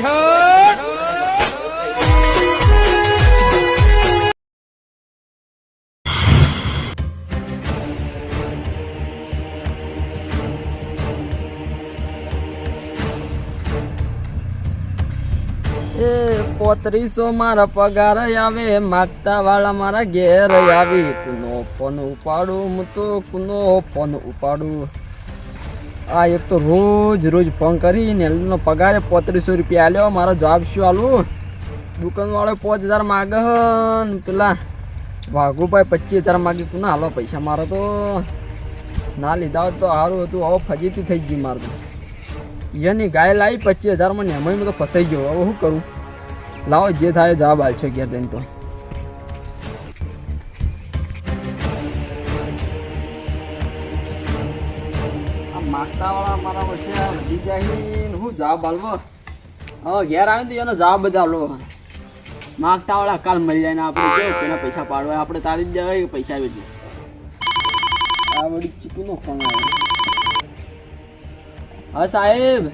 એ પોત્રીસો મારા પગાર આવે, માગતા વાળા મારા ઘેર આવી. કુનો ફોન ઉપાડું, હું તો કુનો ફોન ઉપાડું. આ એક તો રોજ રોજ ફોન કરીને એનો પગારે પોત્રીસો રૂપિયા આલ્યો. મારો જવાબ શું આલું? દુકાનવાળો પાંચ હજાર માગે ને પેલા વાઘુભાઈ પચીસ હજાર માગી ના, હાલો, પૈસા મારો તો. ના લીધા હોત તો સારું હતું. હવે ફજીતી થઈ ગઈ મારે તો. એની ગાય લાવી પચીસ હજારમાં ને એમાં તો ફસાઈ ગયો. હવે શું કરું? લાવો, જે થાય જવાબ આવશે ઘેર જઈને તો. આ માગતા વાળા મારા વચ્ચે વધી જાય હું જવાબ આલવો હવે ઘેર આવ્યો તો એનો જવાબ જ આલો માગતાવાળા કાલ મળી જાય ને આપણે પૈસા પાડવા. આપણે તારી જ દેવાય પૈસા આવી જાય આ હા, સાહેબ.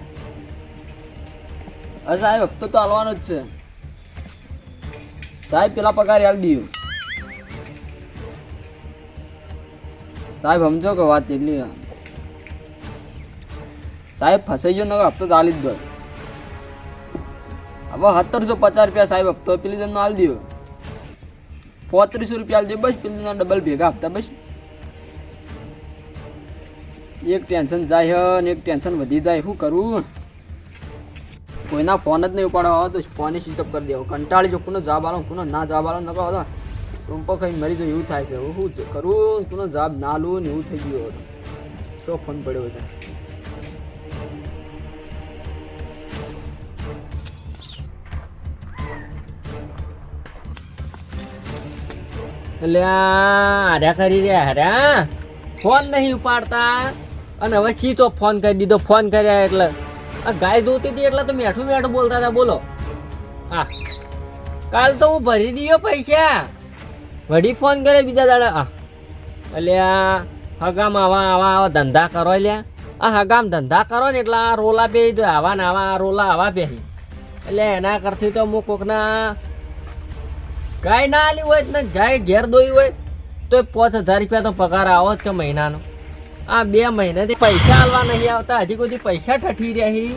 હા, સાહેબ, હપ્તો તો હાલવાનો જ છે. સાહેબ, પેલા પગાર હાલ દીધું સાહેબ, સમજો કે વાત એટલી. સાહેબ, ફસાઈ ગયો ને હપ્તો ચાલી જ દો. હવે સત્તરસો પચાસ રૂપિયા સાહેબ, હપ્તો પેલી જણનો હાલ દો પોત્રીસો રૂપિયા હાલ બસ, પેલી ડબલ ભેગા હપ્તા બસ. એક ટેન્શન જાય હે ને એક ટેન્શન વધી જાય, શું કરવું કોઈના ફોન જ નહીં ઉપાડવા આવે તો ફોનની સ્વિચ કરી દેવો કંટાળી જો કોનો જવાબ આલો, કોનો ના જવાબ આલો નકો હતો ટૂંપો ખાઈ મરી જાય એવું થાય છે. શું કરવું કોનો જવાબ ના લઉં ને એવું થઈ ગયું હતું શું ફોન પડ્યો હતો એટલે આ હાર્યા કરી રહ્યા હાર્યા ફોન નહીં ઉપાડતા. અને હવે સીધો ફોન કરી દીધો, ફોન કર્યા એટલે. આ ગાય ધોતી હતી એટલે તો મેઠું મેઠું બોલતા હતા, બોલો. હા. કાલ તો હું ભરી દીયો પૈસા. વળી ફોન કરે બીજા દાડા આ એટલે હગામ આવા આવા આવા ધંધા કરો લ્યા. આ હગામ ધંધા કરો ને એટલે આ રોલા બે આવા ને આવા રોલા આવા બે એટલે એના કરતી તો હું કોકના ગાય ના આલી હોય ને ગાય ઘેર દોઈ હોય તો પાંચ હજાર રૂપિયા તો પગાર આવો જ કે મહિનાનો. આ બે મહિનાથી પૈસા આલવા નહીં આવતા, હજી કોઈ પૈસા ઠઠી રહ્યા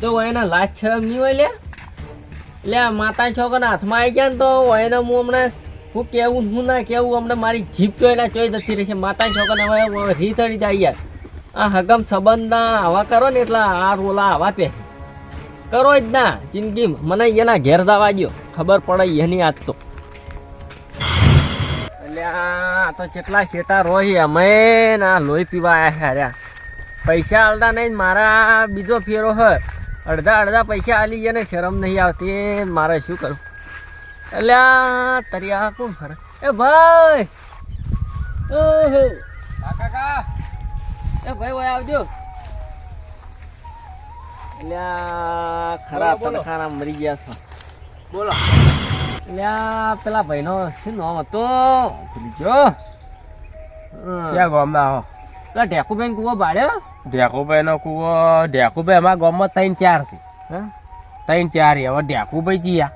તો એના લાજ શરમ નહીં હોય લે. લે માતા છોકરાના હાથમાં આવી ગયા ને તો એને હું હમણાં, હું કેવું હું ના કેવું, હમણાં મારી જીભ તો એના ચોઈ જતી રહેશે માતા છોકરાને હવે રીતળી જાય આ હગમ સંબંધના આવા કરો ને એટલે આ રોલા આવા પે કરો જ ના જિંદગી મને એના ઘેર દાવા ગયો ખબર પડે એની આજ તો. આ તો કેટલા શેટા રોહી અમે ના આ લોહી પીવા આવ્યા હાર્યા પૈસા આલતા નહીં મારા બીજો ફેરો હ અડધા અડધા પૈસા આલી ગયા ને શરમ નહીં આવતી. મારે શું કરું? એટલે આ તરિયા કોણ ફરે? એ ભાઈ! ઓહો! એ ભાઈ ભાઈ આવજો. એટલે આ ખરા તનખાના મરી ગયા છો. બોલો. એટલે પેલા ભાઈનો શું નામ હતો? ભૂલી ગયો. ક્યાં ગામના હો પેલા ઢેકુભાઈ કુવો બાળ્યો? ઢેકુભાઈ નો કુવો ઢેકુભાઈ અમારા ગામમાં ત્રણ ચાર છે. હા? ત્રણ ચાર છે. હવે ઢેકુભાઈ જીયા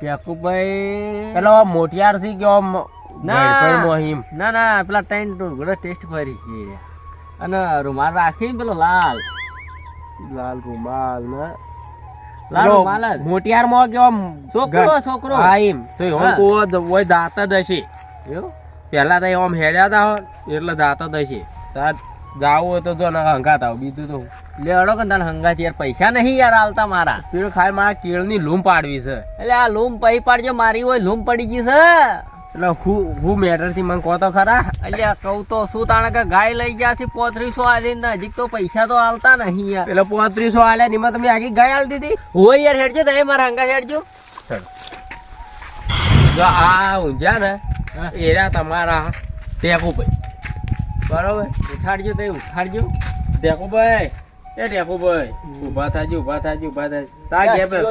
ઢેકુભાઈ પેલો મોટિયારથી મોહિમ. ના ના પેલા ત્રણ ટુકડો ટેસ્ટ ફરી ગઈ અને રૂમાલ રાખી પેલો લાલ. લાલ રૂમાલ ને મોટિયારમાં કેવો છોકરો છોકરો. હા એમ. તો એમ હા. ઓય દાંત જ પેલા તો એમ હેડ્યા તા હો, એટલે દાંત હશે તાર જાવું હોય તો જો ને હંગાત આવ. બીજું તો લે અડો કે તને હંગાત યાર. પૈસા નહીં યાર આલતા મારા. પીળ ખાલી મારા કેળની લૂમ પાડવી છે. એટલે આ લૂમ પૈ પાડજો. મારી હોય લૂમ પડી ગઈ છે. એટલે હું હું મેટરથી મને કહો તો ખરા. અલ્યા કહું તો શું તાણે કે ગાય લઈ ગયા છે પોત્રીસો આલી ને હજી તો પૈસા તો હાલતા નહીં યાર. પેલો પોત્રીસો આલે ને એમાં તમે આખી ગાય આલી દીધી? હોય યાર હેડજો તમે મારા હંગા હેડજો. જો આ ઊંઝા ને એરા તમારા ટેકુભાઈ. બરોબર ઉઠાડજો તો ઉઠાડજો. ટેકુભાઈ એ થાજો થાજો થાજો. તા ઘેર.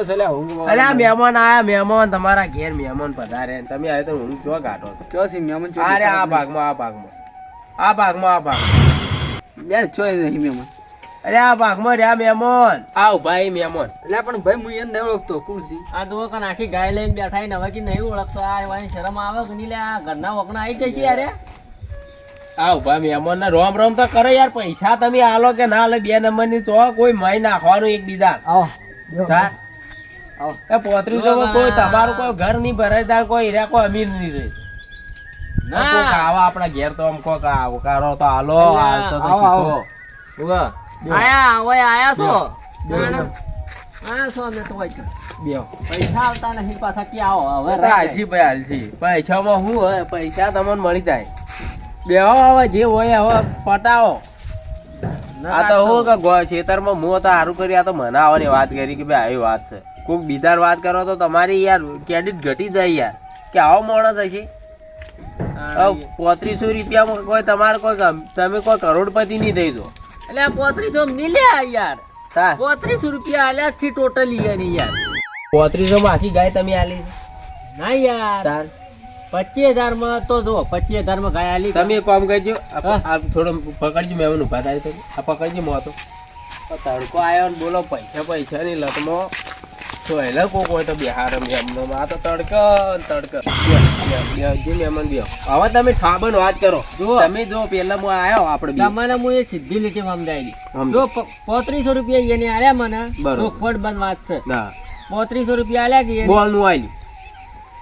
અરે આ મહેમાન આયા મહેમાન તમારા ઘેર મહેમાન પધારે. તમે આવે તો હું જો ગાંઠો છો? ચિયો મહેમાન? અરે આ ભાગમાં આ ભાગમાં. આ ભાગમાં આ ભાગમાં. નહીં. લે, નહીં મહેમાન. અરે આ ભાગમાં રહ્યા મહેમાન. આવ ભાઈ મહેમાન. એટલે પણ ભાઈ હું એને નહીં ઓળખતો. કોણ છે? આ કન આખી ગાય લઈને બેઠા ને હવે કે નહીં ઓળખતો. આ એવાની શરમ આવે કે નહીં? લે આ ઘરના વકના આવી ગઈ છે યાર આવ ભાઈ મહેમાન ને રોમ રોમ તો કરો યાર પૈસા તમે આલો કે ના આલો બે નંબરની તો કોઈ મય નાખવાનું એક બીજા આવો. હા? એ પોત્રીસ તો કોઈ તમારું કોઈ ઘર નહીં ભરાય તાર કોઈ હીરા કોઈ અમીર નહીં રહે. આવા આપણા ઘેર તો આમ કોક આવો તો હાલો અલ્યા, તો તો આવો, આવો. શીખો. આયા હવે આયા છો? બે આયા આયા છો અમે તો વચ્ચે. પૈસા આવતા નહીં પાછા કે આવો? હવે તો ભાઈ હાલશી. પૈસામાં શું હોય? પૈસા તમને મળી જાય. બેહો હવે જે હોય હવે પટાવો. આ તો હું કે ખેતરમાં હું તો સારું કરી આ તો મને આવવાની વાત કરી કે ભાઈ આવી વાત છે. કોઈક બીજાર વાત કરો તો તમારી યાર ક્રેડિટ ઘટી જાય યાર. કે આવો મોણો થશે? પોત્રીસો રૂપિયામાં કોઈ તમારે કોઈ તમે કોઈ કરોડપતિ નહીં થઈ દો એટલે પોત્રીસો ની લે યાર. પોત્રીસો રૂપિયા આલ્યા છે ટોટલી યાર. પોત્રીસો માં આખી ગાય તમે આલી? ના યાર. પચીસ હજારમાં તો જો પચીસ હજારમાં ગાય આલી તમે કામ કરજો આ થોડો પકડજો મેં એનું ઊભા થાય તો આ પકડજો આ તડકો આવ્યો ને બોલો પૈસા પૈસા ની લતમાં. તો હેલા કોક હોય તો બિહાર આ તો તડકો તડકો. હવે તમે ઠાબન વાત કરો. જો તમે જો પેલા હું આવ્યો આપણે તમારે હું એ સીધી લીટી સમજાયેલી. સમજો. જો પોત્રીસો રૂપિયા એને આલ્યા મને. બંધ વાત છે. પોત્રીસો રૂપિયા આલ્યા કે બોલનું આલી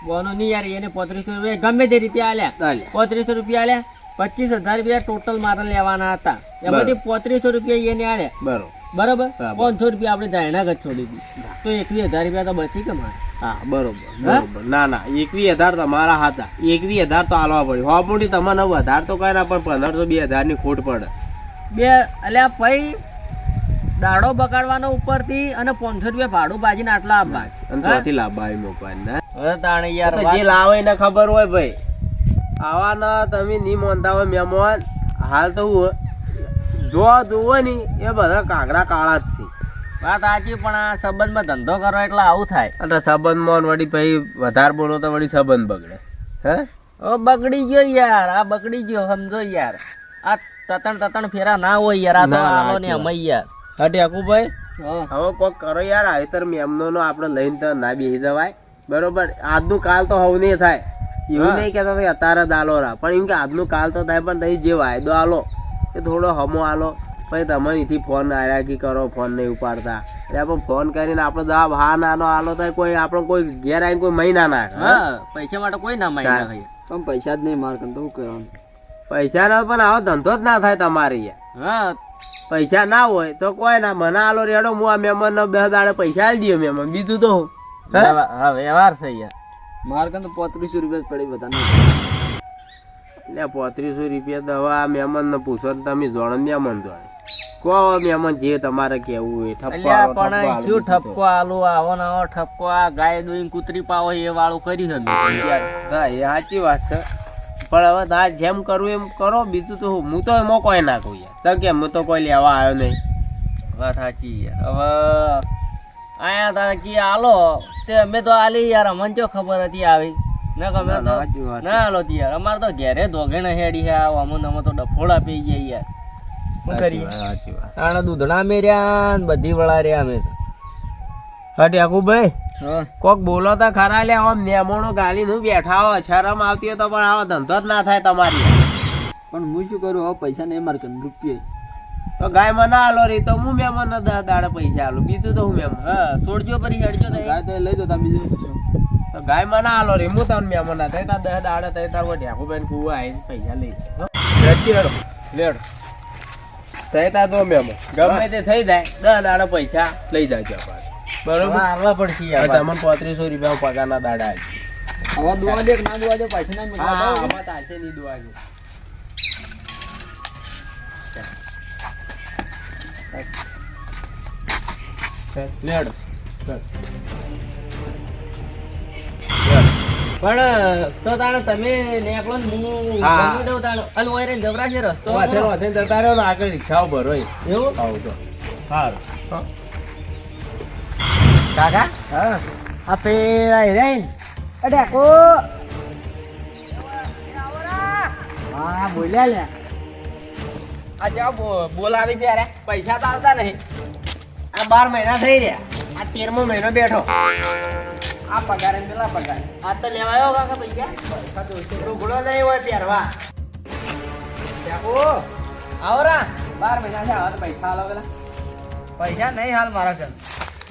બોનો નહીં યાર એને પોત્રીસો રૂપિયા. ગમે તે રીતે આલ્યા પોત્રીસો રૂપિયા આલ્યા પચીસ હજાર રૂપિયા ટોટલ મારે લેવાના હતા. એમાંથી પોત્રીસો રૂપિયા એને આલ્યા બરોબર. બરોબર? પાંચસો રૂપિયા આપણે જાયણા જ છોડી દી તો એકવીસ હજાર રૂપિયા તો બચી કે મારે? હા બરોબર ના ના એકવીસ હજાર તમારા હતા એકવીસ હજાર તો આલવા પડે હોવા મોટી તમારે નવ હજાર તો કઈ ના પણ પંદરસો બે હજારની ખોટ પડે. બે એટલે ભાઈ દાડો બગાડવાનો ઉપરથી અને પાંચસો રૂપિયા ભાડું બાજીને આટલા આપવા અને ચોથી લાભ આવી મૂકવાની તાણે યાર જે લાવે એને ખબર હોય ભાઈ. આવાના તમે ની મોનતા હોય મહેમાન હાલ તો હું જો જોવો ને એ બધા કાગડા કાળા જ છે. વાત સાચી પણ આ સંબંધમાં ધંધો કરો એટલે આવું થાય. અને સંબંધમાં વળી ભાઈ વધારે બોલો તો વળી સંબંધ બગડે. હે? ઓ બગડી ગયો યાર આ બગડી ગયો સમજો યાર. આ તતણ તતણ ફેરા ના હોય યાર આ તો આલો ને અમે યાર. હા ટેકુભાઈ હા. હવે કોક કરો યાર આયતર મેમનો નો આપણે લઈને તો ના બેસી જવાય. બરોબર. આજનું કાલ તો હવ નહીં થાય. એવું નહીં કહેતા કે અત્યારે જ આલો રા. પણ એમ કે આજનું કાલ તો થાય પણ તમે જે વાયદો આલો એ થોડો હમો આલો. પછી તમે અહીંથી ફોન આરાકી કે કરો ફોન નહીં ઉપાડતા. એટલે પણ ફોન કરીને આપણો જવાબ હા નાનો આલો થાય કોઈ આપણો કોઈ ઘેર આવીને કોઈ મહિના? હા? પૈસા માટે કોઈ ના મહિના. પણ પૈસા જ નહીં મારે તો શું કરવાનું? પૈસા ના પણ આવો ધંધો જ ના થાય તમારે હા. પૈસા ના હોય તો કોઈ ના. મને આલો રેડો હું આ મહેમાન ને દસ દાડે પૈસા આલી દઈએ મહેમાન બીજું તો હું. હે? વ્યવહાર- હા વ્યવહાર છે યાર માર તો પોત્રીસો રૂપિયા જ પડી બધા એટલે પોત્રીસો રૂપિયા તો મહેમાન ને પૂછો ને તમે જોડો મહેમાન જોડે. કહો મહેમાન જે તમારે કેવું હોય ઠપકો અલ્યા આલો, ઠપકો પણ શું ઠપકો આલો આવો ને આવો ઠપકો આ ગાય દોઈને કૂતરી પાવો એ વાળું કરી છે હા એ સાચી વાત છે. પણ હવે તાર જેમ કરવું એમ કરો બીજું તો હું હું તો એમાં કોઈ નાખું યાર. તો કેમ હું તો કોઈ લેવા આવ્યો નહીં. વાત સાચી યાર હવે આયા તા કે આલો તે અમે તો આલી યાર અમને જો ખબર હતી આવી? ના ગમે તો ના, આલો તી યાર. અમારે તો ઘેરે ધોગેણે હેડી હે આવો અમને અમે તો ડફોડા પી ગયા યાર. શું કરીએ? સાચી વાત. આણે દૂધણા મેર્યા ને બધી વળા રહ્યા અમે તો. હા યાકુબભાઈ હા. કોક બોલો તો ખરા લે આમ નેમોણો ગાલી નું બેઠા હો શરમ આવતી હોય તો પણ આવો ધંધો જ ના થાય તમારી. પણ હું શું કરું? હવે પૈસા ને માર રૂપિયા તો ગાય મને આલો રી તો હું મહેમાન ને દસ દાડે પૈસા આલું? બીજું તો હું મહેમાન હા છોડજો પરી હેડજો તો ગાય તો લઈ દો તમે બીજું તો ગાય મને આલો રી હું તને મહેમાન ના થાય તાર દસ દાડે થાય તાર ઢાકુ બેન કુવા આવીને પૈસા લઈ લેડો લેડો. થાય તા તો મહેમાન ગમે તે થઈ જાય દસ દાડે પૈસા લઈ જાજો આપણે બરોબર. હારવા પડશે તમને પોત્રીસો રૂપિયા પગારના દાડા આવી હવે દુવા દે ના દુવા દે પૈસા ના હા આમાં મળે આમાં દુવા નહીં લેડો પણ તો તાણે તમે નેકલો ને હું હા. ગમી દઉં તાણે. અલ ઓય રહીને જબરાશે રસ્તો. વાથે વાથે જતા રહ્યો ને આગળ રિક્ષાઓ ભરો એવું? આવું તો. સારું કાકા? હા. આ પેલા હિરાઈ અડે કો હા બોલ્યા લે. આ બોલાવે છે અરે પૈસા તો આવતા નહીં. આ બાર મહિના થઈ રહ્યા આ તેરમો મહિનો બેઠો આ પગાર ને પેલા પગાર આ તો લેવાયો કાકા પૈસા લુગડો નહીં હોય પહેરવા ઓ આવરા બાર મહિના છે આવા તો પૈસા હાલો પેલા પૈસા નહીં હાલ મારા ઘર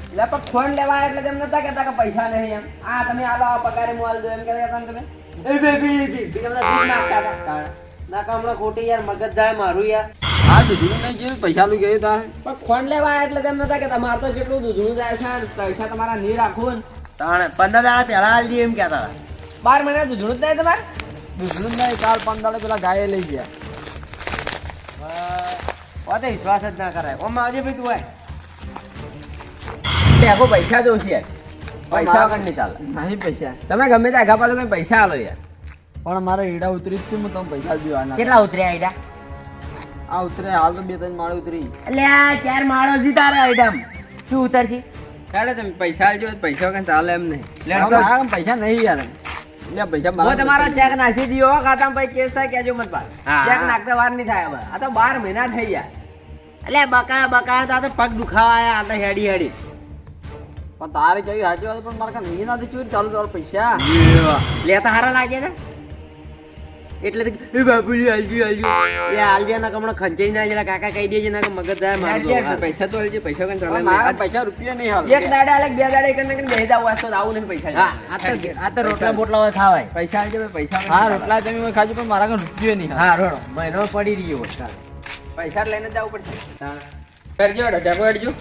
એટલે પણ ફોન લેવા એટલે તેમ નતા કહેતા કે પૈસા નહીં એમ આ તમે આલો આ પગારે હું હાલ દો એમ કહેતા તમે એ બે બી બી પેલા દૂધ નાખતા ના કામ ખોટી યાર મગજ જાય મારું યાર હા દૂધનું નહીં ગયું પૈસા લઈ ગયું તારે. પણ ફોન લેવા એટલે તેમ નતા કે તમારે તો જેટલું દૂધનું જાય છે ને પૈસા તમારા નહીં રાખવું ને. તાણે પંદર દાડા પહેલા આલી એમ કહેતા હતા. બાર મહિના દૂધનું જ જાય તમારે? દૂધનું જ નહીં કાલ પંદર પેલા ગાયે લઈ ગયા. ઓ તો વિશ્વાસ જ ના કરાય. ઓમ આવજે ભાઈ તું આય. ટેકો પૈસા જોશે છે પૈસા વગર નહીં ચાલે. નહીં પૈસા. તમે ગમે ત્યાં આગા પાછો પૈસા આલો યાર. પણ મારે ઈડા ઉતરી જ છે હું તમે પૈસા દેવાના. કેટલા ઉતર્યા આઈડા આ ઉતરે હાલ તો બે ત્રણ માળ ઉતરી. એટલે આ ચાર માળો જી તારા આઈટમ શું ઉતરજી તારે તમે પૈસા આલજો પૈસા વગર ચાલે એમ નહીં. મારા પૈસા નહીં યાર. લે પૈસા હું તમારો ચેક નાખી દીધો ખાતામાં પછી કેસ થાય કેજો મત બાર ચેક નાખતા વાર નહીં થાય હવે. આ તો બાર મહિના થઈ ગયા. એટલે બકા બકા તો આ તો પગ દુખાવા આ તો હેડી હેડી. પણ તારે કેવી હાચી પણ મારે નહીં નથી ચોરી ચાલુ ચાલુ પૈસા. લેતા હારા લાગે છે. એટલે એ બાપુજી હાલજી હાલજી એ હાલજી ના કમણો ખંચાઈ ના જરા કાકા કહી દેજે ના કે મગજ જાય મારું પૈસા તો આલજો પૈસા ચાલે મારા પૈસા રૂપિયા નહીં હાલ એક દાડા અલગ બે દાડા એક ને બે જાવ વાસ્તો આવું નહીં પૈસા. હા આ તો આ તો રોટલા બોટલા હોય ખાવાય. પૈસા આલજો પૈસા હા રોટલા જમી મેં ખાજો પણ મારા કાંઈ રૂપિયો નહીં હા રોડો મહિનો પડી રહ્યો હોય. પૈસા લઈને જ જવું પડશે. કરજો હેડો, ઢગો હેડજો.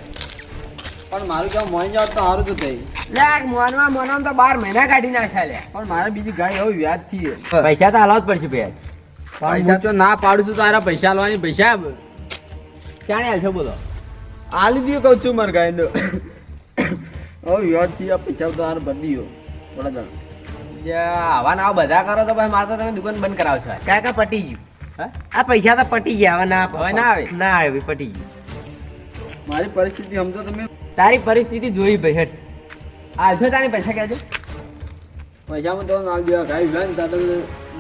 પણ મારું કેવું મોઈ જાવ તો સારું તો થઈ મોનમાં મોનમાં તો બાર મહિના કાઢી નાખ્યા લે. પણ મારે બીજી ગાય હવે વ્યાજથી પૈસા તો હાલવા જ પડશે ભાઈ. પૈસા તો ના પાડું છું તારા પૈસા હાલવાની પૈસા ક્યાં હાલશો બોલો? હાલી દઉં કહું છું મારે ગાય હવે વ્યાજથી આ પૈસા તો તારે ભરી ગયો. થોડા જણ આવા ના આવા બધા કરો તો ભાઈ મારે તો તમે દુકાન બંધ કરાવશો કાકા પટી ગયું. હા? આ પૈસા તો પટી ગયા હવે ના હવે ના આવે. ના આવે ભાઈ, પટી ગયું. મારી પરિસ્થિતિ સમજો તમે. તારી પરિસ્થિતિ જોઈ ભાઈ હેઠ હાલશો તારી પૈસા કહેજો પૈસામાં તો નાલ દેવા ગાય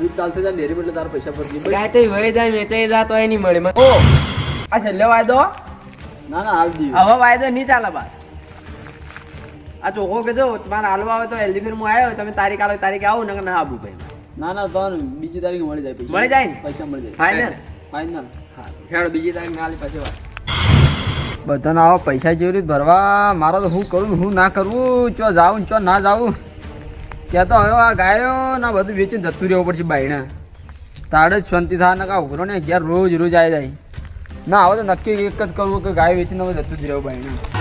દૂધ ચાલશે ત્યાં ડેરી એટલે તારા પૈસા દીધા ગાય તો વહી જાય જાય તો એ નહીં મળે. ઓ! આ છેલ્લે વાયદો. ના ના હાલ દીધું. હવે વાયદો નહીં ચાલે બાર. આ ચોખ્ખો કે જો તમારે હાલવા આવે તો હેલ્ધી ફિલ્મ આવ્યો તમે તારીખ આલો તારીખે આવો ને ના આવું ભાઈ. ના ના તો બીજી તારીખે મળી જાય પૈસા મળી જાય ને? પૈસા મળી જાય. ફાઇનલ ફાઇનલ હેડ બીજી તારીખ ના લે પછી વાત. બધાના આવા, પૈસા જેવી રીતે ભરવા. મારો તો શું કરું હું ના કરવું ચો ને ચો ના જાવું ક્યાં તો હવે આ ગાયો ના બધું વેચીને જતું રહેવું પડશે બાઈને તારે જ શાંતિ થાય ને કા ઉઘરો ને ઘેર રોજ રોજ આવી જાય. ના, હવે તો નક્કી એક જ કરવું કે ગાય વેચીને હવે જતું જ રહેવું બાઈને